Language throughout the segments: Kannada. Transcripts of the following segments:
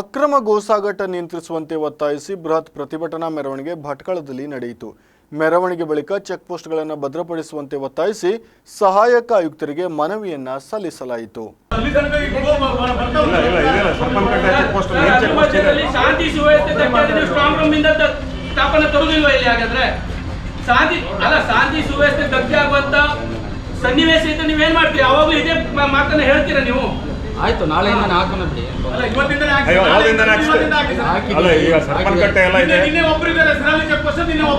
ಅಕ್ರಮ ಗೋಸಾಗಾಟ ನಿಯಂತ್ರಿಸುವಂತೆ ಒತ್ತಾಯಿಸಿ ಬೃಹತ್ ಪ್ರತಿಭಟನಾ ಮೆರವಣಿಗೆ ಭಟ್ಕಳದಲ್ಲಿ ನಡೆಯಿತು. ಮೆರವಣಿಗೆ ಬಳಿಕ ಚೆಕ್ ಪೋಸ್ಟ್ಗಳನ್ನು ಭದ್ರಪಡಿಸುವಂತೆ ಒತ್ತಾಯಿಸಿ ಸಹಾಯಕ ಆಯುಕ್ತರಿಗೆ ಮನವಿಯನ್ನ ಸಲ್ಲಿಸಲಾಯಿತು. ಸನ್ನಿವೇಶ ಇದ್ರೆ ನೀವೇನ್ ಮಾಡ್ತೀರಿ? ಯಾವಾಗ್ಲೂ ಇದೇ ಮಾತನ್ನ ಹೇಳ್ತೀರಾ ನೀವು? ಆಯ್ತು ನಾಳೆಯಿಂದ ಹಾಕೋಣ ಬಿಡಿ. ಅಲ್ಲ. ಅಯ್ಯೋ ಯಾವ್ದಿಂದ ಈಗ ಸರ್ಪಂಚಕಟ್ಟೆ ಎಲ್ಲ ಇದೆ.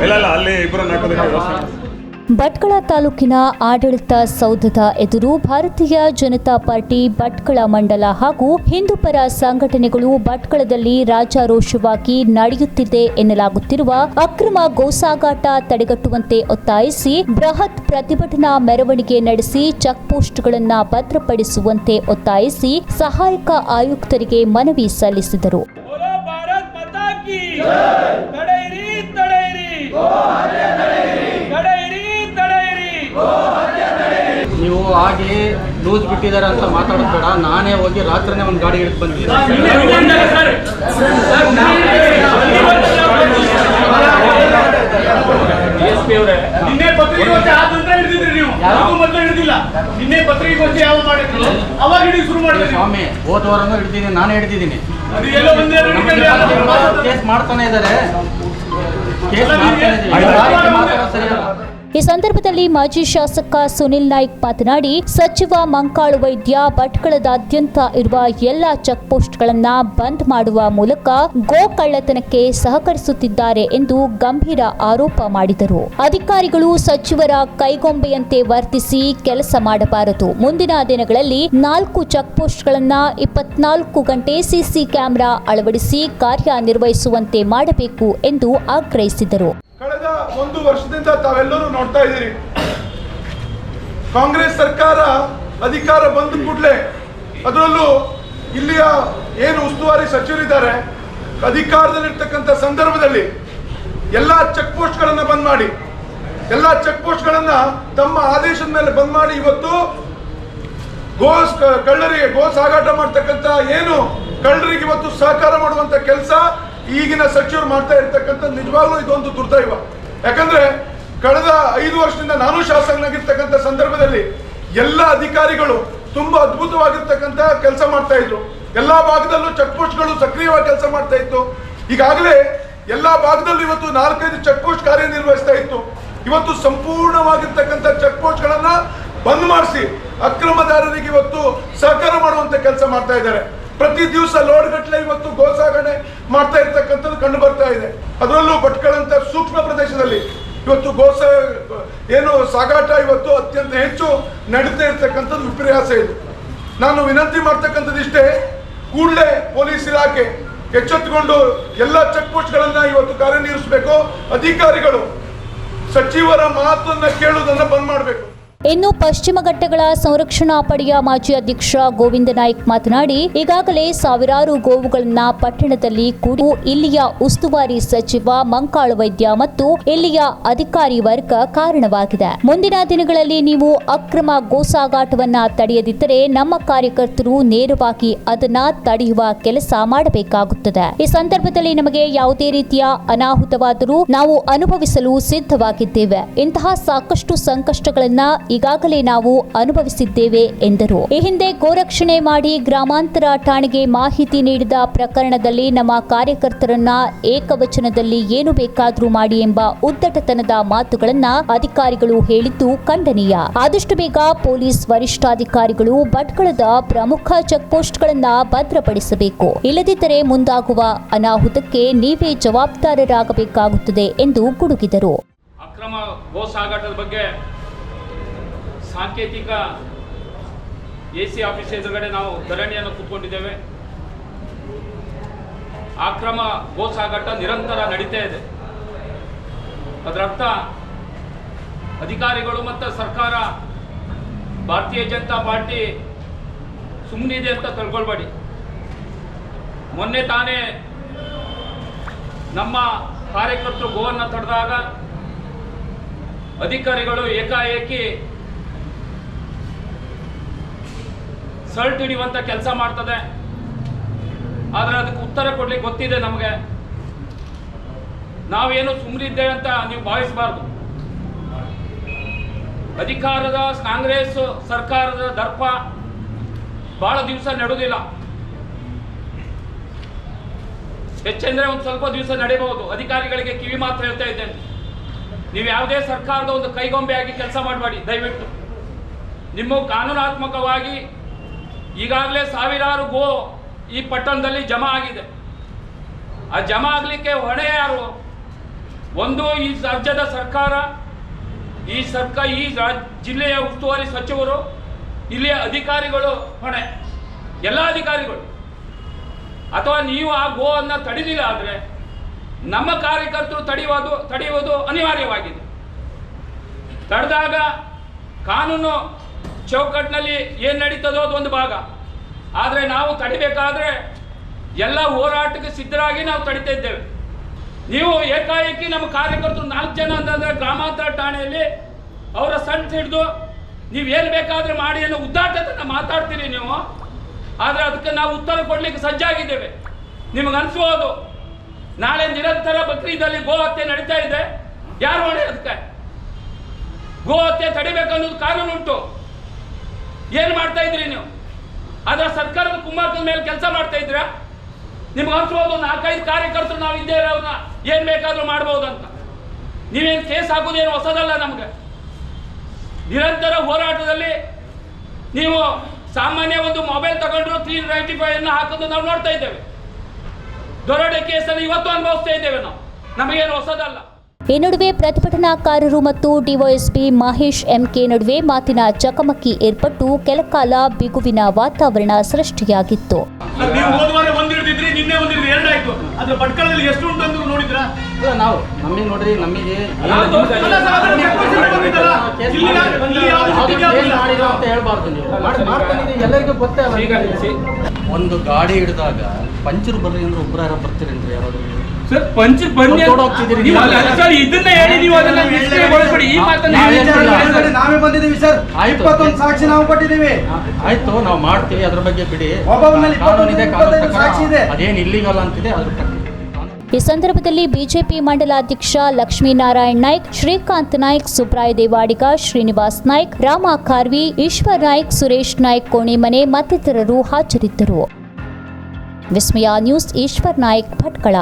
ಇಲ್ಲ ಇಲ್ಲ ಅಲ್ಲಿ ಇಬ್ರು ಹಾಕೋದಕ್ಕೆ ವ್ಯವಸ್ಥೆ ಭಟ್ಕಳ ತಾಲೂಕಿನ ಆಡಳಿತ ಸೌಧದ ಎದುರು ಭಾರತೀಯ ಜನತಾ ಪಾರ್ಟಿ ಭಟ್ಕಳ ಮಂಡಲ ಹಾಗೂ ಹಿಂದೂಪರ ಸಂಘಟನೆಗಳು ಭಟ್ಕಳದಲ್ಲಿ ರಾಜಾರೋಷವಾಗಿ ನಡೆಯುತ್ತಿದೆ ಎನ್ನಲಾಗುತ್ತಿರುವ ಅಕ್ರಮ ಗೋಸಾಗಾಟ ತಡೆಗಟ್ಟುವಂತೆ ಒತ್ತಾಯಿಸಿ ಬೃಹತ್ ಪ್ರತಿಭಟನಾ ಮೆರವಣಿಗೆ ನಡೆಸಿ ಚೆಕ್ ಪೋಸ್ಟ್ಗಳನ್ನು ಭದ್ರಪಡಿಸುವಂತೆ ಒತ್ತಾಯಿಸಿ ಸಹಾಯಕ ಆಯುಕ್ತರಿಗೆ ಮನವಿ ಸಲ್ಲಿಸಿದರು. ನೀವು ಆಗಿ ಲೂಸ್ ಬಿಟ್ಟಿದ್ದಾರೆ ಅಂತ ಮಾತಾಡೋದು ಬೇಡ. ನಾನೇ ಹೋಗಿ ರಾತ್ರಿನೇ ಒಂದು ಗಾಡಿ ಹಿಡಿದು ಬಂದಿದ್ದೀನಿ ಸ್ವಾಮಿ ಹೋದ ವಾರನೂ ಹಿಡಿದಿದ್ದೀನಿ ನಾನೇ ಹಿಡಿದಿದ್ದೀನಿ. ಕೇಸ್ ಮಾಡ್ತಾನೆ ಇದ್ದಾರೆ. ಕೇಸ್ ಅಲ್ಲ, ಮಾಡ್ತಾನೆ ಸರಿಯಲ್ಲ. ಈ ಸಂದರ್ಭದಲ್ಲಿ ಮಾಜಿ ಶಾಸಕ ಸುನಿಲ್ ನಾಯ್ಕ್ ಮಾತನಾಡಿ, ಸಚಿವ ಮಂಕಾಳು ವೈದ್ಯ ಭಟ್ಕಳದಾದ್ಯಂತ ಇರುವ ಎಲ್ಲ ಚೆಕ್ ಪೋಸ್ಟ್ಗಳನ್ನ ಬಂದ್ ಮಾಡುವ ಮೂಲಕ ಗೋ ಕಳ್ಳತನಕ್ಕೆ ಸಹಕರಿಸುತ್ತಿದ್ದಾರೆ ಎಂದು ಗಂಭೀರ ಆರೋಪ ಮಾಡಿದರು. ಅಧಿಕಾರಿಗಳು ಸಚಿವರ ಕೈಗೊಂಬೆಯಂತೆ ವರ್ತಿಸಿ ಕೆಲಸ ಮಾಡಬಾರದು. ಮುಂದಿನ ದಿನಗಳಲ್ಲಿ ನಾಲ್ಕು ಚೆಕ್ ಪೋಸ್ಟ್ಗಳನ್ನ ಇಪ್ಪತ್ನಾಲ್ಕು ಗಂಟೆ ಸಿಸಿ ಕ್ಯಾಮೆರಾ ಅಳವಡಿಸಿ ಕಾರ್ಯನಿರ್ವಹಿಸುವಂತೆ ಮಾಡಬೇಕು ಎಂದು ಆಗ್ರಹಿಸಿದರು. ಒಂದು ವರ್ಷದಿಂದ ತಾವೆಲ್ಲರೂ ನೋಡ್ತಾ ಇದ್ದೀರಿ. ಕಾಂಗ್ರೆಸ್ ಸರ್ಕಾರ ಅಧಿಕಾರ ಬಂದ ಕೂಡಲೇ ಅದರಲ್ಲೂ ಇಲ್ಲಿಯ ಏನು ಉಸ್ತುವಾರಿ ಸಚಿವರಿದ್ದಾರೆ, ಅಧಿಕಾರದಲ್ಲಿರ್ತಕ್ಕಂಥ ಸಂದರ್ಭದಲ್ಲಿ ಎಲ್ಲ ಚೆಕ್ ಪೋಸ್ಟ್ಗಳನ್ನು ಬಂದ್ ಮಾಡಿ. ಎಲ್ಲ ಚೆಕ್ ಪೋಸ್ಟ್ಗಳನ್ನು ತಮ್ಮ ಆದೇಶದ ಮೇಲೆ ಬಂದ್ ಮಾಡಿ ಇವತ್ತು ಗೋಸ್ ಕಳ್ಳರಿಗೆ ಗೋ ಸಾಗಾಟ ಮಾಡ್ತಕ್ಕಂಥ ಏನು ಕಳ್ಳರಿಗೆ ಇವತ್ತು ಸಹಕಾರ ಮಾಡುವಂತ ಕೆಲಸ ಈಗಿನ ಸಚಿವರು ಮಾಡ್ತಾ ಇರ್ತಕ್ಕಂಥ ನಿಜವಾಗ್ಲೂ ಇದೊಂದು ದುರ್ದೈವ. ಯಾಕಂದ್ರೆ ಕಳೆದ ಐದು ವರ್ಷದಿಂದ ನಾನು ಶಾಸಕನಾಗಿರ್ತಕ್ಕಂಥ ಸಂದರ್ಭದಲ್ಲಿ ಎಲ್ಲ ಅಧಿಕಾರಿಗಳು ತುಂಬಾ ಅದ್ಭುತವಾಗಿರ್ತಕ್ಕಂಥ ಕೆಲಸ ಮಾಡ್ತಾ ಇದ್ರು. ಎಲ್ಲಾ ಭಾಗದಲ್ಲೂ ಚೆಕ್ ಪೋಸ್ಟ್ಗಳು ಸಕ್ರಿಯವಾಗಿ ಕೆಲಸ ಮಾಡ್ತಾ ಇತ್ತು. ಈಗಾಗಲೇ ಎಲ್ಲಾ ಭಾಗದಲ್ಲೂ ಇವತ್ತು ನಾಲ್ಕೈದು ಚೆಕ್ ಪೋಸ್ಟ್ ಕಾರ್ಯನಿರ್ವಹಿಸ್ತಾ ಇತ್ತು. ಇವತ್ತು ಸಂಪೂರ್ಣವಾಗಿರ್ತಕ್ಕಂಥ ಚೆಕ್ ಪೋಸ್ಟ್ಗಳನ್ನ ಬಂದ್ ಮಾಡಿಸಿ ಅಕ್ರಮದಾರರಿಗೆ ಇವತ್ತು ಸಹಕಾರ ಮಾಡುವಂತ ಕೆಲಸ ಮಾಡ್ತಾ ಇದ್ದಾರೆ. ಪ್ರತಿ ದಿವಸ ಲೋಡ್ ಗಟ್ಟಲೆ ಇವತ್ತು ಗೋ ಸಾಗಣೆ ಮಾಡ್ತಾ ಇರ್ತಕ್ಕಂಥದ್ದು ಕಂಡು ಬರ್ತಾ ಇದೆ. ಅದರಲ್ಲೂ ಭಟ್ಕಳಂತ ಸೂಕ್ಷ್ಮ ಪ್ರದೇಶದಲ್ಲಿ ಇವತ್ತು ಗೋಸ, ಏನು ಸಾಗಾಟ ಇವತ್ತು ಅತ್ಯಂತ ಹೆಚ್ಚು ನಡೀತಾ ಇರ್ತಕ್ಕಂಥದ್ದು ವಿಪರ್ಯಾಸ ಇದು. ನಾನು ವಿನಂತಿ ಮಾಡ್ತಕ್ಕಂಥದ್ದು ಇಷ್ಟೇ, ಕೂಡಲೇ ಪೊಲೀಸ್ ಇಲಾಖೆ ಎಚ್ಚೆತ್ತುಕೊಂಡು ಎಲ್ಲ ಚೆಕ್ ಪೋಸ್ಟ್ಗಳನ್ನು ಇವತ್ತು ಕಾರ್ಯನಿರ್ವಹಿಸಬೇಕು. ಅಧಿಕಾರಿಗಳು ಸಚಿವರ ಮಾತನ್ನ ಕೇಳುವುದನ್ನು ಬಂದ್ ಮಾಡಬೇಕು. ಇನ್ನು ಪಶ್ಚಿಮ ಘಟ್ಟಗಳ ಸಂರಕ್ಷಣಾ ಪಡೆಯ ಮಾಜಿ ಅಧ್ಯಕ್ಷ ಗೋವಿಂದ ನಾಯ್ಕ್ ಮಾತನಾಡಿ, ಈಗಾಗಲೇ ಸಾವಿರಾರು ಗೋವುಗಳನ್ನ ಪಟ್ಟಣದಲ್ಲಿ ಕೂಡಿ ಇಲ್ಲಿಯ ಉಸ್ತುವಾರಿ ಸಚಿವ, ಮಂಕಾಳು ವೈದ್ಯ ಮತ್ತು ಇಲ್ಲಿಯ ಅಧಿಕಾರಿ ವರ್ಗ ಕಾರಣವಾಗಿದೆ. ಮುಂದಿನ ದಿನಗಳಲ್ಲಿ ನೀವು ಅಕ್ರಮ ಗೋಸಾಗಾಟವನ್ನ ತಡೆಯದಿದ್ದರೆ ನಮ್ಮ ಕಾರ್ಯಕರ್ತರು ನೇರವಾಗಿ ಅದನ್ನ ತಡೆಯುವ ಕೆಲಸ ಮಾಡಬೇಕಾಗುತ್ತದೆ. ಈ ಸಂದರ್ಭದಲ್ಲಿ ನಮಗೆ ಯಾವುದೇ ರೀತಿಯ ಅನಾಹುತವಾದರೂ ನಾವು ಅನುಭವಿಸಲು ಸಿದ್ಧವಾಗಿದ್ದೇವೆ. ಇಂತಹ ಸಾಕಷ್ಟು ಸಂಕಷ್ಟಗಳನ್ನ ಈಗಾಗಲೇ ನಾವು ಅನುಭವಿಸಿದ್ದೇವೆ ಎಂದರು. ಈ ಹಿಂದೆ ಗೋರಕ್ಷಣೆ ಮಾಡಿ ಗ್ರಾಮಾಂತರ ಠಾಣೆಗೆ ಮಾಹಿತಿ ನೀಡಿದ ಪ್ರಕರಣದಲ್ಲಿ ನಮ್ಮ ಕಾರ್ಯಕರ್ತರನ್ನ ಏಕವಚನದಲ್ಲಿ ಏನು ಬೇಕಾದರೂ ಮಾಡಿ ಎಂಬ ಉದ್ದಟತನದ ಮಾತುಗಳನ್ನ ಅಧಿಕಾರಿಗಳು ಹೇಳಿದ್ದು ಖಂಡನೀಯ. ಆದಷ್ಟು ಬೇಗ ಪೊಲೀಸ್ ವರಿಷ್ಠಾಧಿಕಾರಿಗಳು ಭಟ್ಕಳದ ಪ್ರಮುಖ ಚೆಕ್ ಪೋಸ್ಟ್ಗಳನ್ನ ಭದ್ರಪಡಿಸಬೇಕು. ಇಲ್ಲದಿದ್ದರೆ ಮುಂದಾಗುವ ಅನಾಹುತಕ್ಕೆ ನೀವೇ ಜವಾಬ್ದಾರರಾಗಬೇಕಾಗುತ್ತದೆ ಎಂದು ಗುಡುಗಿದರು. ಅಕ್ರಮ ಗೋ ಸಾಗಾಟದ ಬಗ್ಗೆ ಸಾಂಕೇತಿಕ ಎ ಸಿ ಆಫೀಸ್ ಎದುರುಗಡೆ ನಾವು ಧರಣಿಯನ್ನು ಕೂತ್ಕೊಂಡಿದ್ದೇವೆ. ಅಕ್ರಮ ಗೋ ಸಾಗಾಟ ನಿರಂತರ ನಡೀತಾ ಇದೆ. ಅದರರ್ಥ ಅಧಿಕಾರಿಗಳು ಮತ್ತು ಸರ್ಕಾರ, ಭಾರತೀಯ ಜನತಾ ಪಾರ್ಟಿ ಸುಮ್ಮನಿದೆ ಅಂತ ತಿಳ್ಕೊಳ್ಬೇಡಿ. ಮೊನ್ನೆ ತಾನೇ ನಮ್ಮ ಕಾರ್ಯಕರ್ತರು ಗೋವನ್ನು ತಡೆದಾಗ ಅಧಿಕಾರಿಗಳು ಏಕಾಏಕಿ ಸರ್ಟ್ ಹಿಡಿಯುವಂತ ಕೆಲಸ ಮಾಡ್ತದೆ. ಆದರೆ ಅದಕ್ಕೆ ಉತ್ತರ ಕೊಡ್ಲಿಕ್ಕೆ ಗೊತ್ತಿದೆ ನಮಗೆ. ನಾವೇನು ಸುಮ್ಮನಿದ್ದೇವೆ ಅಂತ ನೀವು ಭಾವಿಸಬಾರ್ದು. ಅಧಿಕಾರದ ಕಾಂಗ್ರೆಸ್ ಸರ್ಕಾರದ ದರ್ಪ ಬಹಳ ದಿವಸ ನಡೆದಿಲ್ಲ. ಹೆಚ್ಚೆಂದ್ರೆ ಒಂದು ಸ್ವಲ್ಪ ದಿವಸ ನಡೆಯಬಹುದು ಅಧಿಕಾರಿಗಳಿಗೆ ಕಿವಿ ಮಾತ್ರ ಹೇಳ್ತಾ ಇದ್ದೇನೆ. ನೀವು ಯಾವುದೇ ಸರ್ಕಾರದ ಒಂದು ಕೈಗೊಂಬೆಯಾಗಿ ಕೆಲಸ ಮಾಡಬೇಡಿ, ದಯವಿಟ್ಟು. ನಿಮ್ಮ ಕಾನೂನಾತ್ಮಕವಾಗಿ ಈಗಾಗಲೇ ಸಾವಿರಾರು ಗೋ ಈ ಪಟ್ಟಣದಲ್ಲಿ ಜಮಾ ಆಗಿದೆ. ಆ ಜಮಾ ಆಗಲಿಕ್ಕೆ ಹೊಣೆ ಯಾರು? ಒಂದು ಈ ರಾಜ್ಯದ ಸರ್ಕಾರ, ಈ ಸರ್ಕಾರ ಈ ಜಿಲ್ಲೆಯ ಉಸ್ತುವಾರಿ ಸಚಿವರು ಇಲ್ಲಿಯ ಅಧಿಕಾರಿಗಳು ಹೊಣೆ. ಎಲ್ಲ ಅಧಿಕಾರಿಗಳು. ಅಥವಾ ನೀವು ಆ ಗೋವನ್ನು ತಡೆದಿಲ್ಲ ಆದರೆ ನಮ್ಮ ಕಾರ್ಯಕರ್ತರು ತಡೆಯುವುದು ತಡೆಯುವುದು ಅನಿವಾರ್ಯವಾಗಿದೆ. ತಡೆದಾಗ ಕಾನೂನು ಚೌಕಟ್ಟಿನಲ್ಲಿ ಏನು ನಡೀತದೋ ಅದೊಂದು ಭಾಗ. ಆದರೆ ನಾವು ತಡಿಬೇಕಾದ್ರೆ ಎಲ್ಲ ಹೋರಾಟಕ್ಕೆ ಸಿದ್ಧರಾಗಿ ನಾವು ತಡಿತಾ ಇದ್ದೇವೆ. ನೀವು ಏಕಾಏಕಿ ನಮ್ಮ ಕಾರ್ಯಕರ್ತರು ನಾಲ್ಕು ಜನ ಅಂತಂದ್ರೆ ಗ್ರಾಮಾಂತರ ಠಾಣೆಯಲ್ಲಿ ಅವರ ಸಣ್ಣ ಹಿಡಿದು ನೀವು ಏನು ಬೇಕಾದ್ರೆ ಮಾಡಿ ಅನ್ನೋ ಉದ್ದಾಟತನ ಮಾತಾಡ್ತೀರಿ ನೀವು. ಆದರೆ ಅದಕ್ಕೆ ನಾವು ಉತ್ತರ ಕೊಡಲಿಕ್ಕೆ ಸಜ್ಜಾಗಿದ್ದೇವೆ. ನಿಮಗೆ ಅನಿಸ್ಬೋದು ನಾಳೆ ನಿರಂತರ ಬಕ್ರೀದಲ್ಲಿ ಗೋ ಹತ್ಯೆ ನಡೀತಾ ಇದೆ. ಯಾರು ಹೊಣೆ ಅದಕ್ಕೆ? ಗೋ ಹತ್ಯೆ ತಡಿಬೇಕನ್ನೋದು ಕಾನೂನು ಉಂಟು ಏನು ಮಾಡ್ತಾ ಇದ್ರಿ ನೀವು? ಆದರೆ ಸರ್ಕಾರದ ಕುಮ್ಮಕ್ಕದ ಮೇಲೆ ಕೆಲಸ ಮಾಡ್ತಾ ಇದ್ದೀರಾ? ನಿಮ್ಗೆ ಅನ್ಸ್ಬೋದು ನಾಲ್ಕೈದು ಕಾರ್ಯಕರ್ತರು ನಾವು ಇದ್ದೇವೆ ಅವ್ರನ್ನ ಏನು ಬೇಕಾದರೂ ಮಾಡ್ಬೋದು ಅಂತ ನೀವೇನು ಕೇಸ್ ಹಾಕೋದೇನು ಹೊಸದಲ್ಲ ನಮ್ಗೆ? ನಿರಂತರ ಹೋರಾಟದಲ್ಲಿ ನೀವು ಸಾಮಾನ್ಯ ಒಂದು ಮೊಬೈಲ್ ತಗೊಂಡ್ರು ತ್ರೀ ನೈಂಟಿ ಫೈವ್ ಹಾಕೋದು ನಾವು ನೋಡ್ತಾ ಇದ್ದೇವೆ. ದೊರಡೆ ಕೇಸನ್ನು ಇವತ್ತು ಅನುಭವಿಸ್ತಾ ಇದ್ದೇವೆ ನಾವು. ನಮಗೇನು ಹೊಸದಲ್ಲ. ಈ ನಡುವೆ ಪ್ರತಿಭಟನಾಕಾರರು ಮತ್ತು ಡಿವೈಎಸ್ಪಿ ಮಹೇಶ್ ಎಂಕೆ ನಡುವೆ ಮಾತಿನ ಚಕಮಕಿ ಏರ್ಪಟ್ಟು ಕೆಲಕಾಲ ಬಿಗುವಿನ ವಾತಾವರಣ ಸೃಷ್ಟಿಯಾಗಿತ್ತು. ಒಂದ್ ಗಾಡಿ ಹಿಡಿದಾಗ ಪಂಚರ್ ಬರ್ರಿ ಅಂದ್ರೆ ಉಗ್ರ ಯಾರೋ ಬರ್ತೀರೇನ್ರಿ ಯಾರಾದ್ರು? ಸರ್ ಪಂಚ. ಅಲ್ಲ, ಸರ್ ಇದನ್ನ ಹೇಳಿ ನೀವು ಅದನ್ನ ನಿಷ್ಕ್ರಿಯಗೊಳಿಸ್ಬೇಡಿ. ಈ ಮಾತನ್ನ ನಾವ್ ಬಂದಿದ್ದೀವಿ ಸರ್. ಇಪ್ಪತ್ತೊಂದು ಸಾಕ್ಷಿ ನಾವು ಕೊಟ್ಟಿದ್ದೀವಿ. ಆಯ್ತು ನಾವು ಮಾಡ್ತೀವಿ ಅದ್ರ ಬಗ್ಗೆ ಬಿಡಿ. ಕಾನೂನು ಇದೆ ಕಾನೂನು ಸಾಕ್ಷಿ ಇದೆ. ಅದೇನು ಇಲ್ಲಿಗಲ್ಲ ಅಂತಿದೆ ಅದ್ರ ಈ ಸಂದರ್ಭದಲ್ಲಿ ಬಿಜೆಪಿ ಮಂಡಲಾಧ್ಯಕ್ಷ ಲಕ್ಷ್ಮೀನಾರಾಯಣ್ ನಾಯ್ಕ್ ಶ್ರೀಕಾಂತ್ ನಾಯ್ಕ್ ಸುಬ್ರಾಯ ದೇವಾಡಿಗ ಶ್ರೀನಿವಾಸ್ ನಾಯ್ಕ್ ರಾಮ ಖಾರ್ವಿ ಈಶ್ವರ್ ನಾಯ್ಕ್ ಸುರೇಶ್ ನಾಯ್ಕ್ ಕೋಣಿಮನೆ ಮತ್ತಿತರರು ಹಾಜರಿದ್ದರು. ವಿಸ್ಮಯ ನ್ಯೂಸ್ ಈಶ್ವರ್ ನಾಯ್ಕ್ ಭಟ್ಕಳ.